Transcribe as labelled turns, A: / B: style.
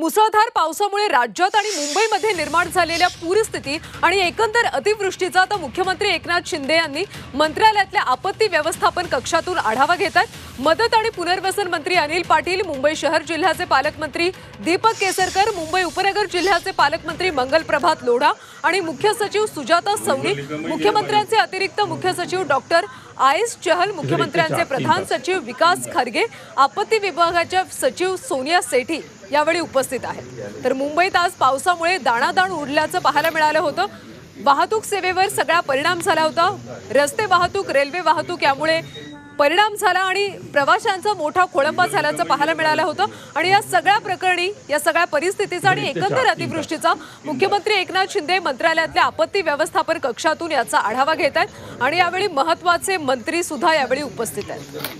A: मुसळधार पावसामुळे राज्यात आणि मुंबईमध्ये निर्माण झालेल्या पूरस्थिती आणि एकंदर अतिवृष्टीचा आता मुख्यमंत्री एकनाथ शिंदे यांनी मंत्रालयातल्या आपत्ती व्यवस्थापन कक्षातून आढावा घेतात मदत आणि पुनर्वसन मंत्री अनिल पाटील मुंबई शहर जिल्ह्याचे पालकमंत्री दीपक केसरकर मुंबई उपनगर जिल्ह्याचे पालकमंत्री मंगल प्रभात लोढा आणि मुख्य सचिव सुजाता सवणी मुख्यमंत्र्यांचे अतिरिक्त मुख्य सचिव डॉक्टर आयस चहल मुख्यमंत्र्यांचे प्रधान सचिव विकास खारगे आपत्ती विभागाच्या सचिव सोनिया सेठी यावेळी उपस्थित आहेत. तर मुंबईत आज पावसामुळे दाणादाण उडल्याचं पाहायला मिळालं होतं. वाहतूक सेवेवर सगळा परिणाम झाला होता. रस्ते वाहतूक रेल्वे वाहतूक यामुळे परिणाम झाला आणि प्रवाशांचा मोठा खोळंबा झाल्याचं पाहायला मिळालं होतं. आणि या सगळ्या प्रकरणी या सगळ्या परिस्थितीचा आणि एकंदर अतिवृष्टीचा मुख्यमंत्री एकनाथ शिंदे मंत्रालयातल्या आपत्ती व्यवस्थापन कक्षातून याचा आढावा घेत आहेत. आणि यावेळी महत्त्वाचे मंत्री सुद्धा यावेळी उपस्थित आहेत.